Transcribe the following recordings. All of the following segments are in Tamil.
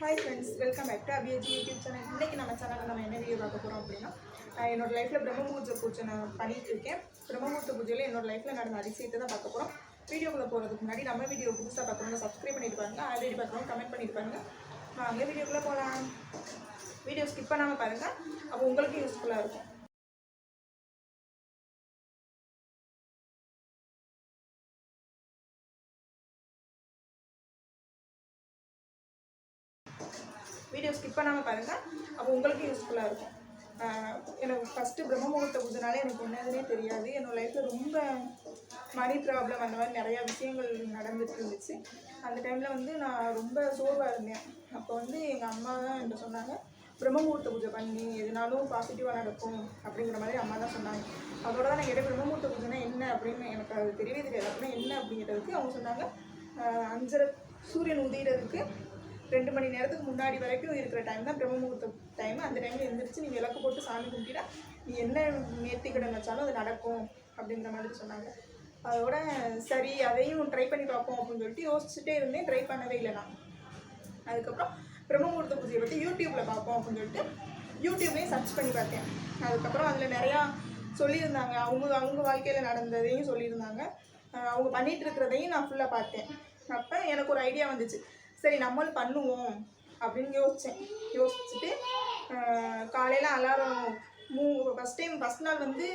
Hi friends welcome back to Abhiyaji YouTube channel இன்றைக்கி நம்ம சேனலில் நம்ம என்ன வீடியோ பார்க்க போகிறோம் அப்படின்னா நான் என்னோட லைஃப்பில் பிரம்மமுகூர்த்த பூஜை நான் பண்ணிட்டு இருக்கேன். பிரம்மமுகூர்த்த பூஜையில் என்னோட லைஃப்பில் நடந்த அதிசயத்தை தான் பார்க்க போகிறோம் வீடியோக்குள்ளே போகிறதுக்கு முன்னாடி நம்ம வீடியோ புதுசாக பார்க்குறவங்க சப்ஸ்கிரைப் பண்ணிட்டு பாருங்கள் ஆல்ரெடி பார்க்குறவங்க கமெண்ட் பண்ணிட்டு பாருங்க. வாங்க வீடியோக்குள்ளே போகலாம் வீடியோ ஸ்கிப் பண்ணாமல் பாருங்கள் அப்போ உங்களுக்கு யூஸ்ஃபுல்லாக இருக்கும். வீடியோ ஸ்கிப் பண்ணாமல் பாருங்கள் அப்போ உங்களுக்கு யூஸ்ஃபுல்லாக இருக்கும். எனக்கு ஃபஸ்ட்டு பிரம்ம முகூர்த்த பூஜைனாலே எனக்கு என்னதுன்னே தெரியாது. என்னோடய லைஃப்பில் ரொம்ப மணி ப்ராப்ளம் அந்த மாதிரி நிறையா விஷயங்கள் நடந்துட்டு இருந்துச்சு. அந்த டைமில் வந்து நான் ரொம்ப சோர்வாக இருந்தேன். அப்போ வந்து எங்கள் அம்மா தான் என்கிட்ட சொன்னாங்க பிரம்ம முகூர்த்த பூஜை பண்ணி எதுனாலும் பாசிட்டிவாக நடக்கும் அப்படிங்கிற மாதிரி அம்மா தான் சொன்னாங்க. அதோட தான் நான் கேட்டேன் பிரம்ம முகூர்த்த பூஜைனா என்ன? அப்படின்னு எனக்கு அது தெரியவே தெரியாது அப்படின்னா என்ன அப்படிங்கிறதுக்கு அவங்க சொன்னாங்க அஞ்சரை சூரியன் உதிக்கிறதுக்கு ரெண்டு மணி நேரத்துக்கு முன்னாடி வரைக்கும் இருக்கிற டைம் தான் பிரம்ம முகூர்த்த டைம் அந்த டைமில் எழுந்திரிச்சு நீ விளக்கு போட்டு சாமி கும்பிட்டா நீ என்ன நேர்த்திக்கடன் வச்சாலும் அது நடக்கும் அப்படின்ற மாதிரி சொன்னாங்க. அதோட சரி அதையும் ட்ரை பண்ணி பார்ப்போம் அப்படின்னு சொல்லிட்டு யோசிச்சுட்டே இருந்தேன். ட்ரை பண்ணவே இல்லை நான். அதுக்கப்புறம் பிரம்மமுகூர்த்த பூஜையை பற்றி யூடியூப்பில் பார்ப்போம் அப்படின்னு சொல்லிட்டு யூடியூப்லேயும் சர்ச் பண்ணி பார்த்தேன். அதுக்கப்புறம் அதில் நிறையா சொல்லியிருந்தாங்க. அவங்க அவங்க வாழ்க்கையில் நடந்ததையும் சொல்லியிருந்தாங்க. அவங்க பண்ணிகிட்டு இருக்கிறதையும் நான் ஃபுல்லாக பார்த்தேன். அப்போ எனக்கு ஒரு ஐடியா வந்துச்சு. சரி நம்மளும் பண்ணுவோம் அப்படின்னு யோசித்தேன் யோசிச்சுட்டு காலையில் அலாரம் மூ ஃபஸ்ட் டைம் ஃபஸ்ட் நாள் வந்து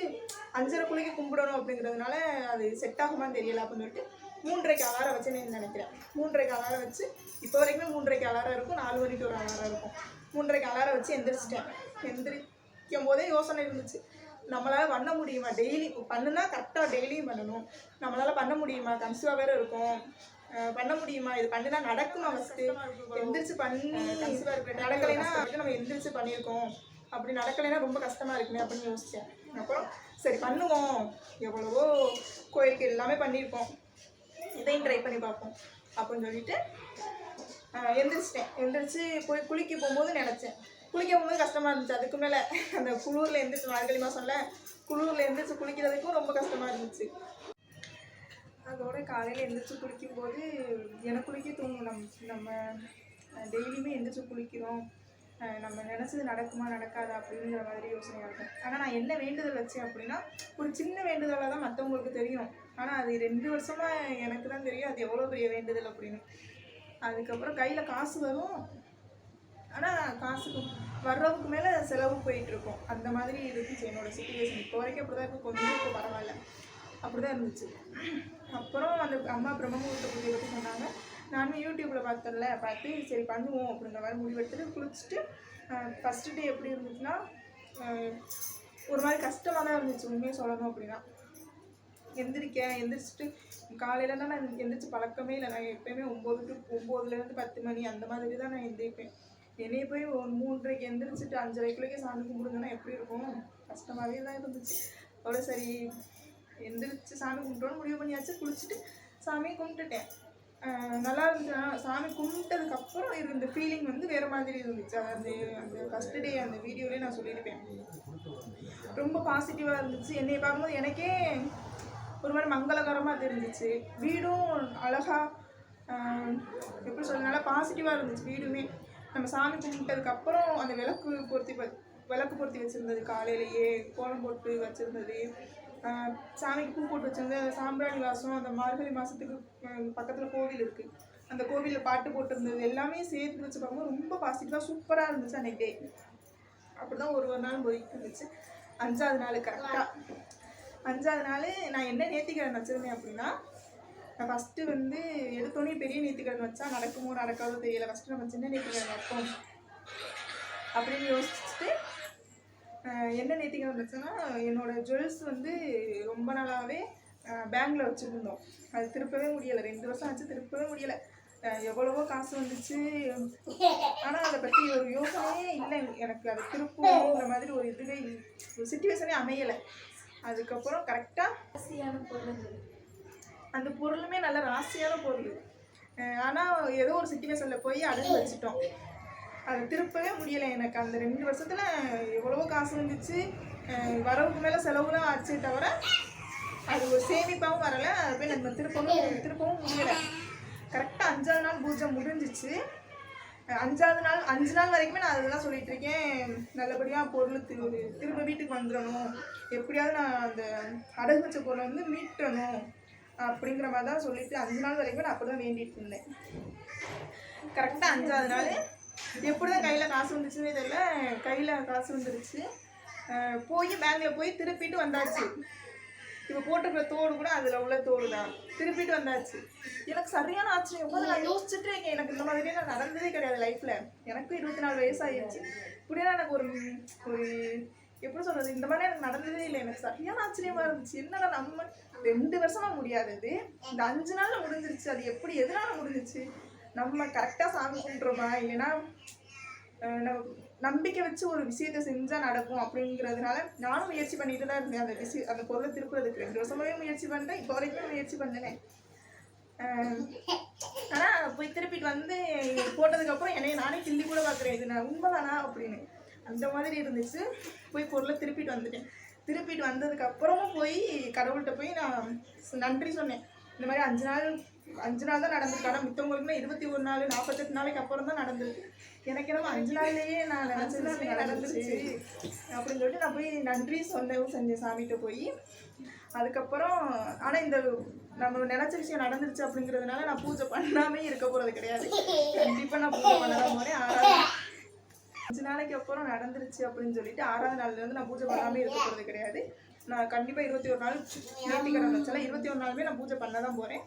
அஞ்சரை குளிக்க கும்பிடணும் அப்படிங்கிறதுனால அது செட் ஆகுமான்னு தெரியல அப்படின்னு சொல்லிட்டு மூன்றரைக்கு அலாரம் வச்சேன்னு நினைக்கிறேன். மூன்றரைக்கு அலாரம் வச்சு இப்போ வரைக்குமே மூன்றரைக்கு அலாரம் இருக்கும் நாலு மணிக்கு ஒரு அலாரம் இருக்கும். மூன்றரைக்கு அலாரம் வச்சு எந்திரிச்சிட்டேன். எந்திரிக்கும் போதே யோசனை இருந்துச்சு. நம்மளால் பண்ண முடியுமா? டெய்லி பண்ணுனா கரெக்டாக டெய்லியும் பண்ணணும். நம்மளால் பண்ண முடியுமா? கன்சிவாக வேறு இருக்கும். பண்ண முடியுமா? இது பண்ணினா நடக்குமா ஃபஸ்ட்டு எந்திரிச்சு பண்ணி கன்சிவாக இருக்கு நடக்கலைன்னா நம்ம எந்திரிச்சு பண்ணியிருக்கோம். அப்படி நடக்கலைன்னா ரொம்ப கஷ்டமாக இருக்குமே அப்படின்னு யோசித்தேன் அப்புறம் சரி பண்ணுவோம். எவ்வளவோ கோயிலுக்கு எல்லாமே பண்ணியிருக்கோம் இதையும் ட்ரை பண்ணி பார்ப்போம் அப்படின்னு சொல்லிட்டு எந்திரிச்சிட்டேன். எந்திரிச்சு போய் குளிக்க போகும்போது நினச்சேன். குளிக்க போகும்போது கஷ்டமாக இருந்துச்சு. அதுக்கு மேலே அந்த குளூரில் எந்திரிச்சு மார்கழி மாதம்ல குளூரில் எந்திரிச்சு குளிக்கிறதுக்கும் ரொம்ப கஷ்டமாக இருந்துச்சு. அதோட காலையில் எந்திரிச்சு குளிக்கும்போது எனக்கு குளிக்க தோணும் நம் நம்ம டெய்லியுமே எந்திரிச்சு குளிக்கிறோம். நம்ம நினச்சது நடக்குமா நடக்காதா அப்படிங்கிற மாதிரி யோசனையாக இருக்கும் ஆனால் நான் என்ன வேண்டுதல் வச்சேன் அப்படின்னா ஒரு சின்ன வேண்டுதலாக தான் மற்றவங்களுக்கு தெரியும். ஆனால் அது ரெண்டு வருஷமாக எனக்கு தான் தெரியும் அது எவ்வளோ பெரிய வேண்டுதல் அப்படின்னு. அதுக்கப்புறம் கையில் காசு வரும். ஆனால் காசுக்கு வர்றதுக்கு மேலே செலவு போயிட்டுருக்கோம். அந்த மாதிரி இருந்துச்சு என்னோட சுச்சுவேஷன் இப்போ வரைக்கும் அப்படி தான் இருக்கும் கொஞ்சம் இப்போ பரவாயில்ல. அப்படி தான் இருந்துச்சு. அப்புறம் அந்த அம்மா பிரம்ம முகூர்த்த பூஜை பற்றி சொன்னாங்க. நானும் யூடியூப்பில் பார்த்தல பார்த்து சரி பண்ணுவோம் அப்படிங்கிற மாதிரி முடிவெடுத்துட்டு குளிச்சுட்டு ஃபஸ்ட்டு டே எப்படி இருந்துச்சுன்னா ஒரு மாதிரி கஷ்டமாக தான் இருந்துச்சு. உண்மையை சொல்லணும் அப்படின்னா. எந்திரிக்க எந்திரிச்சிட்டு காலையில தான் நான் எந்திரிச்சு பழக்கமே இல்லை. நான் எப்போயுமே ஒம்பது டு ஒம்போதுலேருந்து பத்து மணி அந்த மாதிரி தான் நான் எந்திரிப்பேன். என்னைய போய் ஒரு மூன்றரைக்கு எந்திரிச்சிட்டு அஞ்சரைக்குள்ளேயே சாமி கும்பிடுங்கன்னா எப்படி இருக்கும்? கஷ்டமாகவே தான் இருந்துச்சு. அவ்வளோ சரி எந்திரிச்சு சாமி கும்பிட்டோன்னு முடிவு பண்ணியாச்சு. குளிச்சுட்டு சாமியை கும்பிட்டுட்டேன். நல்லா இருந்துச்சு. சாமி கும்பிட்டதுக்கப்புறம் இருந்த ஃபீலிங் வந்து வேறு மாதிரி இருந்துச்சு. அது அந்த அந்த ஃபஸ்ட்டு டே அந்த வீடியோலேயே நான் சொல்லியிருப்பேன். ரொம்ப பாசிட்டிவாக இருந்துச்சு. என்னை பார்க்கும்போது எனக்கே ஒரு மாதிரி மங்களகரமாக தெரிஞ்சிச்சு. வீடும் அழகாக எப்படி சொல்ல நல்லா பாசிட்டிவாக இருந்துச்சு. வீடுமே. நம்ம சாமி கும்பிட்டதுக்கப்புறம் அந்த விளக்கு பொருத்தி விளக்கு பொருத்தி வச்சுருந்தது காலையிலேயே கோலம் போட்டு வச்சுருந்தது சாமிக்கு பூ போட்டு வச்சுருந்தது அந்த சாம்பிராணி வாசம் அந்த மார்கழி மாதத்துக்கு பக்கத்தில் கோவில் இருக்குது அந்த கோவிலில் பாட்டு போட்டிருந்தது எல்லாமே சேர்த்து வச்சு பார்க்கும்போது ரொம்ப பாசிட்டிவாக சூப்பராக இருந்துச்சு அன்றைக்கே டே அப்படி தான் ஒரு ஒரு நாள் போயிட்டு இருந்துச்சு. அஞ்சாவது நாள் கரெக்டாக அஞ்சாவது நாள் நான் என்ன நேர்த்திக்கடன் வச்சுருந்தேன் அப்படின்னா நான் ஃபஸ்ட்டு வந்து எடுத்தோடனே பெரிய நேர்த்திக்கடன் வச்சா நடக்குமோ நடக்காதோ தெரியல. ஃபஸ்ட்டு நம்ம சின்ன நேர்த்திக்கடன் வைப்போம். அப்படின்னு யோசிச்சுட்டு என்ன நேர்த்திக்கடன் வச்சேன்னா என்னோடய ஜுவல்ஸ் வந்து ரொம்ப நாளாகவே பேங்கில் வச்சுருந்தோம். அது திருப்பவே முடியலை. ரெண்டு வருஷம் ஆச்சு திருப்பவே முடியலை. எவ்வளவோ காசு வந்துச்சு. ஆனால் அதை பற்றி ஒரு யோசனையே இல்லை. எனக்கு அது திருப்பங்கிற மாதிரி ஒரு இதுவே ஒரு சுச்சுவேஷனே அமையலை. அதுக்கப்புறம் கரெக்டாக பொருள் அந்த பொருளுமே நல்ல ராசியான பொருள் ஆனால் ஏதோ ஒரு சுச்சுவேஷனில் போய் அடகு வச்சுட்டோம். அதை திருப்பவே முடியலை எனக்கு. அந்த ரெண்டு வருஷத்தில் எவ்வளவோ காசு இருந்துச்சு. வரவுக்கு மேலே செலவுலாம் ஆச்சு தவிர அது ஒரு சேமிப்பாகவும் வரலை. அதை போய் நம்ம திருப்பவும் திருப்பவும் முடியலை. கரெக்டாக அஞ்சாவது நாள் பூஜை முடிஞ்சிச்சு. அஞ்சாவது நாள் அஞ்சு நாள் வரைக்குமே நான் அதெல்லாம் சொல்லிட்டு இருக்கேன். நல்லபடியாக பொருள் திரு திரும்ப வீட்டுக்கு வந்துடணும். எப்படியாவது நான் அந்த அடகு வச்ச பொருளை வந்து மீட்டணும். அப்படிங்கிற மாதிரி தான் சொல்லிட்டு அஞ்சு நாள் வரைக்கும் நான் அப்படி தான் வேண்டிட்டு இருந்தேன். கரெக்டாக அஞ்சாவது நாள். எப்படி தான் கையில் காசு வந்துச்சுன்னே தெரியல. கையில் காசு வந்துருச்சு. போய் பேங்கில் போய் திருப்பிட்டு வந்தாச்சு. இப்போ போட்டிருக்கிற தோடு கூட அதில் உள்ள தோடு தான் திருப்பிட்டு வந்தாச்சு. எனக்கு சரியான ஆச்சரியம். போது நான் யோசிச்சுட்டு இருக்கேன். எனக்கு இந்த மாதிரியே நான் நடந்ததே கிடையாது லைஃப்பில் எனக்கும் இருபத்தி நாலு வயசாகிடுச்சு இப்படியெல்லாம் எனக்கு ஒரு ஒரு எப்படி சொல்கிறது இந்த மாதிரி எனக்கு நடந்ததே இல்லை. எனக்கு சரியான ஆச்சரியமா இருந்துச்சு. என்னடா நம்ம ரெண்டு வருஷமா முடியாதது இந்த அஞ்சு நாள்ல முடிஞ்சிருச்சு. அது எப்படி எதனால முடிஞ்சிச்சு? நம்ம கரெக்டாக சாமி கும்பிட்றோமா? இல்லைன்னா நம்பிக்கை வச்சு ஒரு விஷயத்த செஞ்சா நடக்கும் அப்படிங்கிறதுனால நானும் முயற்சி பண்ணிட்டு தான் இருந்தேன். அந்த விஷயம் அந்த பொருளை திருப்புறதுக்கு. ரெண்டு வருஷமாவே முயற்சி பண்ணிட்டேன். இப்போ வரைக்கும் முயற்சி பண்ணினேன் ஆனா போய் திருப்பிட்டு வந்து போட்டதுக்கப்புறம் என்னைய நானே கிள்ளி கூட பார்க்குறேன் இது நான் உண்மைதானா அப்படின்னு. அந்த மாதிரி இருந்துச்சு. போய் பொருளை திருப்பிட்டு வந்துட்டேன். திருப்பிட்டு வந்ததுக்கப்புறமும் போய் கடவுள்கிட்ட போய் நான் நன்றி சொன்னேன். இந்த மாதிரி அஞ்சு நாள் அஞ்சு நாள் தான் நடந்திருக்கு. ஆனால் மித்தவங்களுக்குலாம் இருபத்தி ஒரு நாள் நாற்பத்தெட்டு நாளைக்கு அப்புறம் தான் நடந்திருக்கு. எனக்கு என்னமோ அஞ்சு நாள்லயே நான் நினச்சது நடந்துருச்சு. அப்படின்னு சொல்லிட்டு நான் போய் நன்றி சொல்லவும் செஞ்சேன் சாமிகிட்ட போய். அதுக்கப்புறம் ஆனால் இந்த நம்ம நினச்ச விஷயம் நடந்துருச்சு அப்படிங்கிறதுனால நான் பூஜை பண்ணாமே இருக்க போகிறது கிடையாது. கண்டிப்பாக நான் பூஜை பண்ண தான் போகிறேன் ஆறாவது அஞ்சு நாளைக்கு அப்புறம் நடந்துருச்சு அப்படின்னு சொல்லிட்டு ஆறாவது நாள்ல இருந்து நான் பூஜை பண்ணாமே இருக்க போறது கிடையாது. நான் கண்டிப்பாக இருபத்தி ஒரு நாள் நேர்த்திக்கடன் வச்சால இருபத்தி ஒரு நாளுமே நான் பூஜை பண்ண தான் போகிறேன்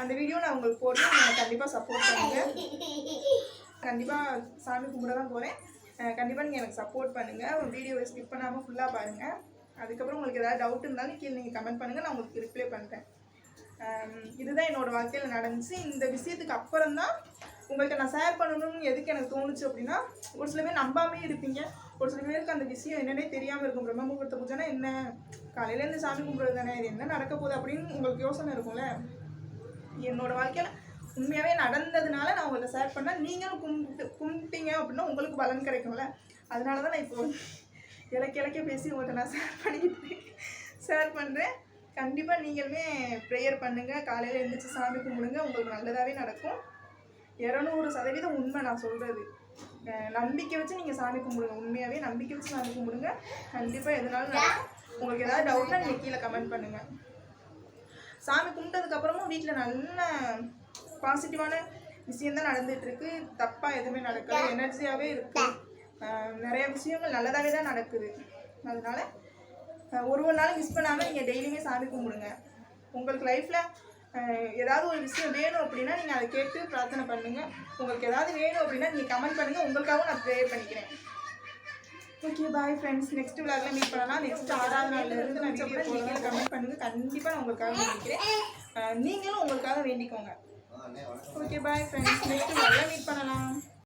அந்த வீடியோ நான் உங்களுக்கு போட்டு நான் கண்டிப்பாக சப்போர்ட் பண்ணுங்கள் கண்டிப்பாக சாமி கும்பிட தான் போகிறேன் கண்டிப்பாக நீங்கள் எனக்கு சப்போர்ட் பண்ணுங்கள் வீடியோவை ஸ்கிப் பண்ணாமல் ஃபுல்லாக பாருங்கள் அதுக்கப்புறம் உங்களுக்கு ஏதாவது டவுட் இருந்தாலும் கீழே நீங்கள் கமெண்ட் பண்ணுங்கள் நான் உங்களுக்கு ரிப்ளை பண்ணுறேன் இதுதான் என்னோடய வாழ்க்கையில் நடந்துச்சு. இந்த விஷயத்துக்கு அப்புறம் தான் உங்கள்கிட்ட நான் ஷேர் பண்ணணும்னு எதுக்கு எனக்கு தோணுச்சு அப்படின்னா ஒரு சில பேர் நம்பாமே இருப்பீங்க. ஒரு சில பேருக்கு அந்த விஷயம் என்னன்னே தெரியாமல் இருக்கும். பிரம்ம முகூர்த்த பூஜைனா என்ன? காலையிலேருந்து சாமி கும்பிட்றது தானே? இது என்ன நடக்க போகுது அப்படின்னு உங்களுக்கு யோசனை இருக்கும்ல? என்னோட வாழ்க்கையில் உண்மையாகவே நடந்ததுனால நான் உங்கள்கிட்ட ஷேர் பண்ணேன் நீங்களும் கும்பிட்டு கும்பிட்டீங்க அப்படின்னா உங்களுக்கு பலன் கிடைக்கும்ல. அதனால தான் நான் இப்போ இலக்க இலக்க பேசி உங்கள்கிட்ட நான் ஷேர் பண்ணிக்கிட்டு ஷேர் பண்ணுறேன் கண்டிப்பாக நீங்களுமே ப்ரேயர் பண்ணுங்கள் காலையில் எழுந்திரிச்சு சாமி கும்பிடுங்க. உங்களுக்கு நல்லதாகவே நடக்கும். இரநூறு சதவீதம் உண்மை நான் சொல்கிறது நம்பிக்கை வச்சு நீங்கள் சாமி கும்பிடுங்க. உண்மையாகவே நம்பிக்கை வச்சு சாமி கும்பிடுங்க. கண்டிப்பாக எதுனாலும் உங்களுக்கு ஏதாவது டவுட்னா நீங்கள் கீழே கமெண்ட் பண்ணுங்கள் சாமி கும்பிட்டதுக்கப்புறமும் வீட்டில் நல்ல பாசிட்டிவான விஷயந்தான் நடந்துகிட்ருக்கு தப்பாக எதுவுமே நடக்காது. எனர்ஜியாகவே இருக்குது நிறைய விஷயங்கள் நல்லதாகவே தான் நடக்குது. அதனால் ஒரு ஒரு நாளும் மிஸ் பண்ணாமல் நீங்கள் டெய்லியுமே சாமி கும்பிடுங்க. உங்களுக்கு லைஃப்பில் ஏதாவது ஒரு விஷயம் வேணும் அப்படின்னா நீங்கள் அதை கேட்டு பிரார்த்தனை பண்ணுங்கள் உங்களுக்கு ஏதாவது வேணும் அப்படின்னா நீங்கள் கமெண்ட் பண்ணுங்கள் உங்களுக்காகவும் நான் ப்ரே பண்ணிக்கிறேன். ஓகே பாய் ஃப்ரெண்ட்ஸ் நெக்ஸ்ட் விளாக்ல மீட் பண்ணலாம். நெக்ஸ்ட் ஆறாவது நாள்ல இருந்து நான் வீடியோ கமெண்ட் பண்ணுங்கள் கண்டிப்பாக நான் உங்களுக்காக வேண்டிக்கிறேன். நீங்களும் உங்களுக்காக வேண்டிக்கோங்க. ஓகே பாய் ஃப்ரெண்ட்ஸ் நெக்ஸ்ட் விளாக்ல மீட் பண்ணலாம்.